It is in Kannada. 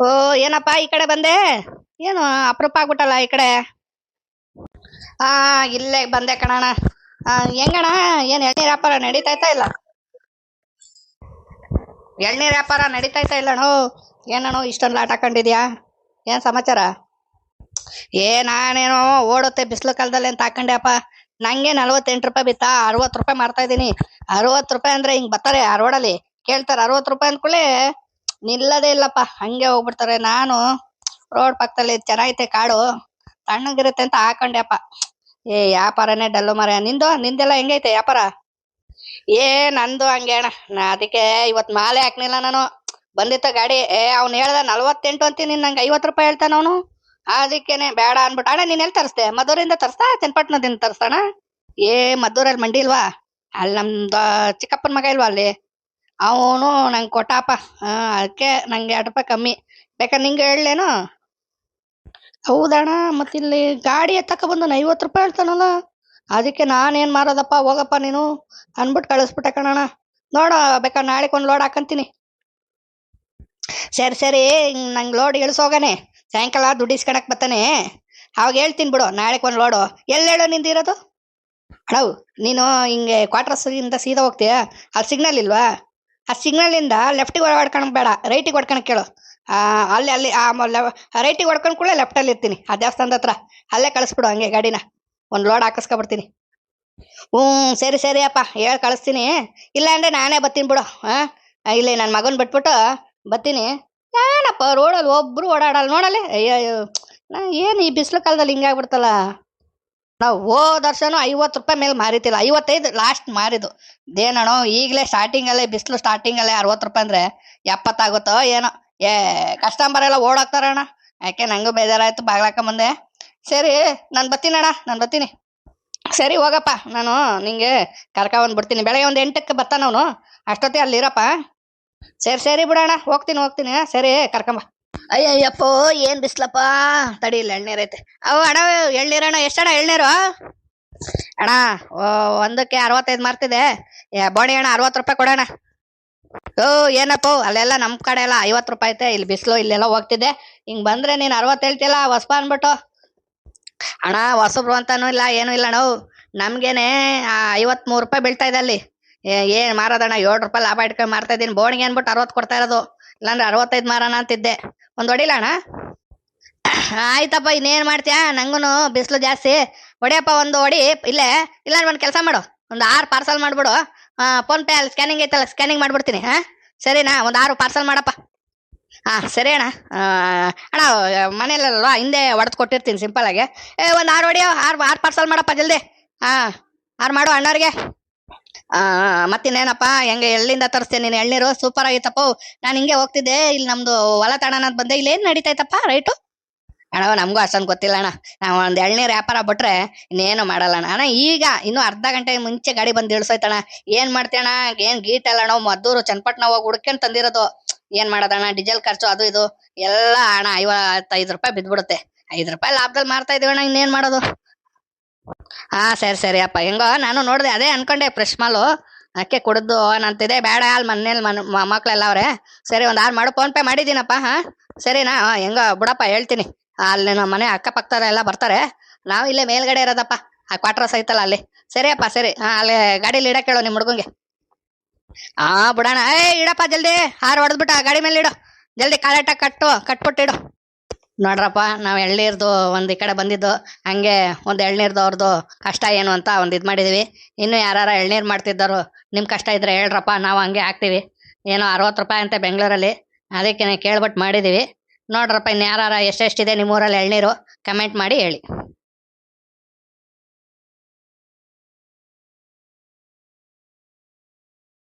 ಓ, ಏನಪ್ಪ ಈ ಕಡೆ ಬಂದೆ? ಏನು ಅಪರೂಪ ಆಗ್ಬಿಟ್ಟಲ್ಲ ಈ ಕಡೆ? ಆ, ಇಲ್ಲೇ ಬಂದೆ ಕಣಣ್ಣ. ಹೆಂಗಣ ಏನ್ ಎಳ್ನೀರ್ ವ್ಯಾಪಾರ ನಡೀತೈತಾ ಇಲ್ಲ? ಎಳ್ನೀರ್ ವ್ಯಾಪಾರ ನಡೀತೈತಾ ಇಲ್ಲಣ್ಣ? ಏನಣ್ಣ, ಇಷ್ಟೊಂದು ಲಾಟ್ ಹಾಕೊಂಡಿದ್ಯಾ ಏನ್ ಸಮಾಚಾರ? ಏ, ನಾನೇನೋ ಓಡುತ್ತೆ ಬಿಸಿಲು ಕಾಲದಲ್ಲಿ ಅಂತ ಹಾಕೊಂಡೆ ಅಪ್ಪ ನಂಗೆ ನಲ್ವತ್ತೆಂಟು ರೂಪಾಯಿ ಬಿತ್ತಾ, ಅರವತ್ತು ರೂಪಾಯಿ ಮಾರ್ತಾ ಇದ್ದೀನಿ. ಅರವತ್ತು ರೂಪಾಯಿ ಅಂದ್ರೆ ಹಿಂಗ್ ಬರ್ತಾರೆ ಆ ರೋಡಲ್ಲಿ. ಕೇಳ್ತಾರೆ ಅರವತ್ತು ರೂಪಾಯಿ ಅಂದ್ಕೊಳ್ಳಿ ನಿಲ್ಲದೇ ಇಲ್ಲಪ್ಪ, ಹಂಗೆ ಹೋಗ್ಬಿಡ್ತಾರೆ. ನಾನು ರೋಡ್ ಪಕ್ಕದಲ್ಲಿ ಚೆನ್ನಾಗೈತೆ ಕಾಡು, ತಣ್ಣಗಿರುತ್ತೆ ಅಂತ ಹಾಕೊಂಡೆಪ್ಪ ಏ, ವ್ಯಾಪಾರನೇ ಡಲ್ಲು ಮರ ನಿಂದು? ನಿಂದೆಲ್ಲ ಹೆಂಗೈತೆ ವ್ಯಾಪಾರ? ಏ, ನಂದು ಹಂಗೆ ಅಣ್ಣ. ನಾ ಅದಕ್ಕೆ ಇವತ್ ಮಾಲೆ ಹಾಕ್ನಿಲ್ಲ ನಾನು. ಬಂದಿತ್ತ ಗಾಡಿ, ಏ, ಅವ್ನು ಹೇಳ್ದ ನಲ್ವತ್ತೆಂಟು ಅಂತೀನಿ ನಂಗೆ ಐವತ್ತು ರೂಪಾಯಿ ಹೇಳ್ತಾನ ಅವನು. ಅದಕ್ಕೇನೆ ಬೇಡ ಅನ್ಬಿಟ್ಟು ಅಣ್ಣ, ನೀನ್ ಎಲ್ಲಿ ತರಿಸ್ದೆ? ಮದ್ದೂರಿಂದ ತರಿಸ್ತಾ? ಚನ್ನಪಟ್ಟಣದಿಂದ ತರಿಸ್ತಾಣ ಏ, ಮದ್ದೂರಲ್ಲಿ ಮಂಡಿ ಇಲ್ವಾ? ಅಲ್ಲಿ ನಮ್ದು ಚಿಕ್ಕಪ್ಪನ ಮಗ ಇಲ್ವಾ ಅಲ್ಲಿ? ಅವನು ನಂಗೆ ಕೊಟ್ಟಪ್ಪ ಹಾ ಅದಕ್ಕೆ ನಂಗೆ ಎರಡು ರೂಪಾಯಿ ಕಮ್ಮಿ. ಬೇಕಾದ್ರೆ ನಿಂಗೆ ಹೇಳಲೇನು? ಹೌದಣ್ಣ, ಮತ್ತಿಲ್ಲಿ ಗಾಡಿ ಎತ್ತಕ ಬಂದು ಐವತ್ತು ರೂಪಾಯಿ ಹೇಳ್ತಾನಲ್ಲ. ಅದಕ್ಕೆ ನಾನೇನು ಮಾರೋದಪ್ಪ ಹೋಗಪ್ಪ ನೀನು. ಅಂದ್ಬಿಟ್ಟು ಕಳಿಸ್ಬಿಟ್ಟೆ ಕಣಣ್ಣ. ನೋಡ ಬೇಕಾದ್ರೆ ನಾಳೆ ಒಂದು ಲೋಡ್ ಹಾಕಂತೀನಿ. ಸರಿ ಸರಿ, ನಂಗೆ ಲೋಡ್ ಇಳಿಸೋಗನೆ ಸಾಯಂಕಾಲ ದುಡ್ಡು ಇಸ್ಕೊಳಕ್ ಬರ್ತಾನೆ ಅವಾಗ ಹೇಳ್ತೀನಿ ಬಿಡು, ನಾಳೆ ಒಂದು ಲೋಡು. ಹೇಳೋ ನಿಂದಿರೋದು ಅಣವು ನೀನು ಹಿಂಗೆ ಕ್ವಾರ್ಟರ್ಸ್ ಇಂದ ಸೀದಾ ಹೋಗ್ತೀಯಾ? ಅಲ್ಲಿ ಸಿಗ್ನಲ್ ಇಲ್ವಾ? ಆ ಸಿಗ್ನಲ್ ಇಂದ ಲೆಫ್ಟಿಗೆ ಹೊಡ್ಕೊಂಡು ಬೇಡ ರೈಟಿಗೆ ಹೊಡ್ಕೊಂಡು ಕೇಳು. ಅಲ್ಲಿ ಅಲ್ಲಿ, ಆ ರೈಟಿಗೆ ಹೊಡ್ಕೊಂಡು ಕೂಡ ಲೆಫ್ಟ್ ಅಲ್ಲಿ ಇರ್ತೀನಿ, ಆ ದೇವಸ್ಥಾನದ ಹತ್ರ. ಅಲ್ಲೇ ಕಳಿಸ್ಬಿಡು ಹಂಗೆ ಗಾಡಿನ, ಒಂದು ಲೋಡ್ ಹಾಕಿಸ್ಕೊಬಿಡ್ತೀನಿ. ಹ್ಞೂ, ಸರಿ ಸರಿ ಅಪ್ಪ, ಹೇಳಿ, ಕಳಿಸ್ತೀನಿ. ಇಲ್ಲ ಅಂದ್ರೆ ನಾನೇ ಬರ್ತೀನಿ ಬಿಡು ಹಾಂ ಇಲ್ಲಿ ನನ್ನ ಮಗನ್ ಬಿಟ್ಬಿಟ್ಟು ಬರ್ತೀನಿ ಏನಪ್ಪ ರೋಡಲ್ಲಿ ಒಬ್ರು ಓಡಾಡಲ್ಲ, ನೋಡಲ್ಲಿ ಅಯ್ಯೋ ನಾ ಏನು ಈ ಬಿಸಿಲು ಕಾಲದಲ್ಲಿ ಹಿಂಗಾಗ್ಬಿಡ್ತಲ್ಲ ನಾವು ಹೋದ ವರ್ಷನೂ ಐವತ್ತು ರೂಪಾಯಿ ಮೇಲೆ ಮಾರಿತಿಲ್ಲ. ಐವತ್ತೈದು ಲಾಸ್ಟ್ ಮಾರಿದ್ದು. ಏನೋ ಈಗಲೇ ಸ್ಟಾರ್ಟಿಂಗಲ್ಲೇ ಬಿಸಿಲು ಸ್ಟಾರ್ಟಿಂಗಲ್ಲೇ ಅರವತ್ತು ರೂಪಾಯಿ ಅಂದ್ರೆ ಎಪ್ಪತ್ತಾಗುತ್ತೋ ಏನೋ. ಏ ಕಸ್ಟಮರ್ ಎಲ್ಲ ಅಣ್ಣ. ಯಾಕೆ, ನಂಗೂ ಬೇಜಾರಾಯ್ತು, ಬಾಗ್ಲಾಕ ಮುಂದೆ. ಸರಿ, ನಾನು ಬತ್ತೀನಿ ಅಣ್ಣ, ನಾನು ಬರ್ತೀನಿ. ಸರಿ, ಹೋಗಪ್ಪ. ನಾನು ನಿಂಗೆ ಕರ್ಕೊಂಡ್ ಬಿಡ್ತೀನಿ. ಬೆಳಗ್ಗೆ ಒಂದು ಎಂಟಕ್ಕೆ ಬರ್ತಾನ ಅವನು. ಅಷ್ಟೊತ್ತಿಗೆ ಅಲ್ಲಿರಪ್ಪ. ಸರಿ ಸರಿ ಬಿಡೋಣ ಹೋಗ್ತೀನಿ ಹೋಗ್ತೀನಿ. ಸರಿ, ಕರ್ಕೊಂಬ. ಅಯ್ಯಯ್ಯಪ್ಪೋ, ಏನ್ ಬಿಸ್ಲಪ್ಪ? ತಡಿ, ಇಲ್ಲ ಎಳ್ನೀರ್ ಐತೆ. ಅವು ಅಣ್ಣ ಎಳ್ನೀರಣ್ಣ ಎಷ್ಟಣ್ಣ ಎಳ್ನೀರು? ಅಣ್ಣ ಒಂದಕ್ಕೆ ಅರವತ್ತೈದು ಮಾರ್ತಿದೆ. ಬೋಣಿ ಅಣ್ಣ, ಅರವತ್ತು ರೂಪಾಯಿ ಕೊಡೋಣ ಓ, ಏನಪ್ಪ, ಅಲ್ಲೆಲ್ಲ ನಮ್ ಕಡೆ ಎಲ್ಲ ಐವತ್ತು ರೂಪಾಯಿ ಐತೆ. ಇಲ್ಲಿ ಬಿಸಿಲು, ಇಲ್ಲೆಲ್ಲ ಹೋಗ್ತಿದ್ದೆ ಹಿಂಗ್ ಬಂದ್ರೆ ನೀನ್ ಅರವತ್ತು ಹೇಳ್ತಿಯಲ್ಲ ಹೊಸಪ ಅನ್ಬಿಟ್ಟು. ಅಣ್ಣ, ಹೊಸಬ್ರು ಅಂತಾನು ಇಲ್ಲ, ಏನು ಇಲ್ಲ ನಾವು. ನಮ್ಗೇನೆ, ಆ ಐವತ್ ಮೂರು ರೂಪಾಯಿ ಬೀಳ್ತಾ ಇದೆ ಅಲ್ಲಿ. ಏನ್ ಮಾರೋದಣ್ಣ ಏಳು ರೂಪಾಯಿ ಲಾಭ ಇಟ್ಕೊಂಡು ಮಾರ್ತಾ ಇದೀನಿ. ಬೋಣಿಗೆ ಅನ್ಬಿಟ್ಟು ಅರವತ್ತು ಕೊಡ್ತಾ ಇರೋದು. ಇಲ್ಲಾಂದ್ರೆ ಅರವತ್ತೈದು ಮಾರಣ ಅಂತಿದ್ದೆ. ಒಂದು ಹೊಡಿಲ ಅಣ್ಣ? ಆಯ್ತಪ್ಪ, ಇನ್ನೇನು ಮಾಡ್ತೀಯಾ? ನಂಗೂನು ಬಿಸಿಲು ಜಾಸ್ತಿ. ಹೊಡಿಯಪ್ಪ, ಒಂದು ಹೊಡಿ. ಇಲ್ಲೇ ಇಲ್ಲ ಒಂದು ಕೆಲಸ ಮಾಡು. ಒಂದು ಆರು ಪಾರ್ಸಲ್ ಮಾಡ್ಬಿಡು. ಫೋನ್ ಪೇ ಅಲ್ಲಿ ಸ್ಕ್ಯಾನಿಂಗ್ ಐತಲ್ಲ ಸ್ಕ್ಯಾನಿಂಗ್ ಮಾಡ್ಬಿಡ್ತೀನಿ, ಹಾ? ಸರಿನಾ? ಒಂದು ಆರು ಪಾರ್ಸಲ್ ಮಾಡಪ್ಪ. ಹಾ, ಸರಿ ಅಣ್ಣ. ಅಣ್ಣ ಮನೇಲಲ್ವಾ ಹಿಂದೆ ಹೊಡೆದು ಕೊಟ್ಟಿರ್ತೀನಿ ಸಿಂಪಲ್ ಆಗಿ. ಏ, ಒಂದು ಆರು ಹೊಡಿಯೋ, ಆರು ಆರು ಪಾರ್ಸಲ್ ಮಾಡಪ್ಪ, ಜಲ್ದಿ. ಹಾ, ಆರು ಮಾಡು ಅಣ್ಣವ್ರಿಗೆ. ಆ, ಮತ್ತಿನ್ನೇನಪ್ಪ, ಹೆಂಗೆ ಎಲ್ಲಿಂದ ತರಿಸ್ತೀನಿ ನೀನು? ಎಳ್ನೀರು ಸೂಪರ್ ಆಗಿತ್ತಪ್ಪ ನಾನು ಹಿಂಗೆ ಹೋಗ್ತಿದ್ದೆ, ಇಲ್ಲಿ ನಮ್ದು ಹೊಲ ತಾಣ ಅಂತ ಬಂದೆ, ಇಲ್ಲಿ ಏನ್ ನಡೀತೈತಪ್ಪ ರೈಟು ಅಣ್ಣ, ನಮಗೂ ಅಷ್ಟೊಂದು ಗೊತ್ತಿಲ್ಲ ಅಣ್ಣ. ನಾವು ಒಂದು ಎಳ್ನೀರು ವ್ಯಾಪಾರ ಬಿಟ್ರೆ ಇನ್ನೇನು ಮಾಡಲ್ಲ ಅಣ್ಣ. ಅಣ್ಣ, ಈಗ ಇನ್ನೂ ಅರ್ಧ ಗಂಟೆ ಮುಂಚೆ ಗಾಡಿ ಬಂದು ಇಳಿಸೋಯ್ತಣ್ಣ. ಏನ್ ಮಾಡ್ತೀಯಣ್ಣ ಏನ್ ಗೀಟ್ ಅಲ್ಲ ಅಣ್ಣ, ಮದ್ದೂರು ಚನ್ನಪಟ್ಟಣ ಹೋಗಿ ಹುಡ್ಕೊಂಡ್ ತಂದಿರೋದು. ಏನ್ ಮಾಡೋದಣ್ಣ ಡೀಸೆಲ್ ಖರ್ಚು ಅದು ಇದು. ಎಲ್ಲ ಅಣ್ಣ ಐವತ್ತೈದು ರೂಪಾಯಿ ಬಿದ್ಬಿಡುತ್ತೆ. ಐದು ರೂಪಾಯಿ ಲಾಭದಲ್ಲಿ ಮಾರ್ತಾ ಇದೀವಣ್ಣ ಅಣ್ಣ, ಇನ್ನೇನ್ ಮಾಡೋದು? ಹಾ ಸರಿ ಸರಿ, ಅಪ್ಪ. ಹೆಂಗೋ, ನಾನು ನೋಡಿದೆ, ಅದೇ ಅನ್ಕೊಂಡೆ ಫ್ರೆಶ್ ಮಾಲು. ಅಕ್ಕೆ ಕುಡಿದು ಅಂತಿದೆ. ಬೇಡ ಅಲ್ಲಿ ಮನೇಲಿ ಮನ್, ಮ- ಮಕ್ಳೆಲ್ಲ ಅವ್ರೆ. ಸರಿ, ಒಂದು ಆರು ಮಾಡು ಫೋನ್ ಪೇ ಮಾಡಿದ್ದೀನಪ್ಪ, ಹಾ? ಸರಿನಾ? ಹೆಂಗೋ, ಬಿಡಪ್ಪ, ಹೇಳ್ತೀನಿ. ಅಲ್ಲಿ ನಮ್ಮ ಮನೆ ಅಕ್ಕಪಕ್ಕದಲ್ಲೆಲ್ಲ ಎಲ್ಲ ಬರ್ತಾರೆ. ನಾವು ಇಲ್ಲೇ ಮೇಲ್ಗಡೆ ಇರೋದಪ್ಪ. ಆ ಕ್ವಾರ್ಟರ್ಸ್ ಐತಲ್ಲ ಅಲ್ಲಿ. ಸರಿ, ಅಪ್ಪ, ಸರಿ. ಹಾ, ಅಲ್ಲಿ ಗಾಡಿಲಿ ಇಡಕ್ ಹೇಳು ನಿಮ್ಮ ಹುಡುಗಂಗೆ. ಹಾ ಬಿಡೋಣ. ಏ ಇಡಪ್ಪ, ಜಲ್ದಿ. ಹಾರು ಹೊಡೆದ್ಬಿಟ್ಟ ಆ ಗಾಡಿ ಮೇಲೆ ಇಡು. ಜಲ್ದಿ ಕಾಲೆಟ್ಟಾಗಿ ಕಟ್ಟು ಕಟ್ಬಿಟ್ಟಿಡು ನೋಡ್ರಪ್ಪ, ನಾವು ಎಳ್ನೀರ್ದು ಒಂದ್ ಈ ಕಡೆ ಬಂದಿದ್ದು, ಹಂಗೆ ಒಂದ್ ಎಳ್ನೀರ್ದು ಅವ್ರದ್ದು ಕಷ್ಟ ಏನು ಅಂತ ಒಂದ್ ಇದ್ ಮಾಡಿದೀವಿ. ಇನ್ನು ಯಾರು ಎಳ್ನೀರ್ ಮಾಡ್ತಿದ್ದಾರೋ, ನಿಮ್ ಕಷ್ಟ ಇದ್ರೆ ಹೇಳ್ರಪ್ಪ, ನಾವು ಹಂಗೆ ಹಾಕ್ತಿವಿ. ಏನೋ ಅರವತ್ತು ರೂಪಾಯಿ ಅಂತ ಬೆಂಗಳೂರಲ್ಲಿ, ಅದಕ್ಕೆ ಕೇಳ್ಬಿಟ್ಟು ಮಾಡಿದೀವಿ. ನೋಡ್ರಪ್ಪ ಇನ್ನು ಯಾರು ಎಷ್ಟೆಷ್ಟಿದೆ ನಿಮ್ಮೂರಲ್ಲಿ ಎಳ್ನೀರು, ಕಮೆಂಟ್ ಮಾಡಿ ಹೇಳಿ.